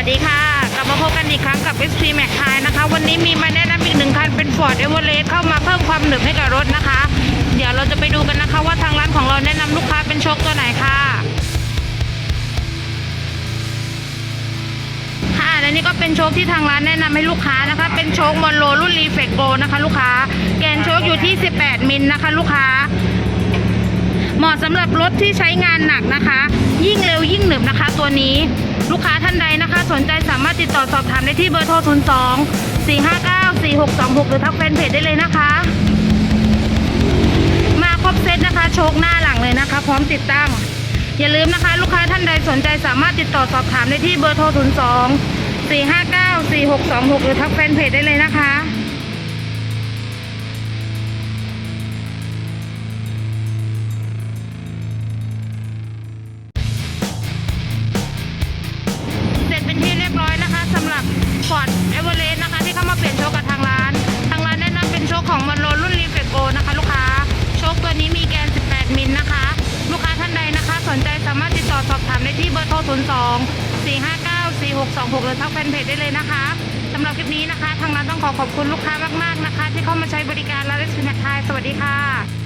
วัสดีค่ะ กลับมาพบกันอีกครั้งกับ SP Max t i นะคะ วันนี้มีมาแนะนำอีกหนึ่งคันเป็น Ford Everest เข้ามาเพิ่มความหนึบให้กับรถนะคะ เดี๋ยวเราจะไปดูกันนะคะว่าทางร้านของเราแนะนำลูกค้าเป็นโชคตัวไหนค่ะ ค่ะ และนี่ก็เป็นโชคที่ทางร้านแนะนำให้ลูกค้านะคะ เป็นโชคมอนโลรุ่นรีเฟกโกนะคะ ลูกค้า แกนโชคอยู่ที่ 18 มิลนะคะ ลูกค้า เหมาะสำหรับรถที่ใช้งานหนักนะคะ ยิ่งเร็วยิ่งหนึบนะคะ ตัวนี้ลูกค้าท่านใดนะคะ สนใจสามารถติดต่อสอบถามได้ที่เบอร์โทร 02 459 4626 หรือทักแฟนเพจได้เลยนะคะ มาครบเซตนะคะ โชคหน้าหลังเลยนะคะ พร้อมติดตั้ง อย่าลืมนะคะ ลูกค้าท่านใดสนใจสามารถติดต่อสอบถามได้ที่เบอร์โทร 02 459 4626 หรือทักแฟนเพจได้เลยนะคะ บถามได้ที่เบอร์โทร 02 459 4626 หรือทักแฟนเพจได้เลยนะคะสำหรับคลิปนี้นะคะ ทางร้านต้องขอขอบคุณลูกค้ามากๆนะคะ ที่เข้ามาใช้บริการร้านเลสพินาทายสวัสดีค่ะ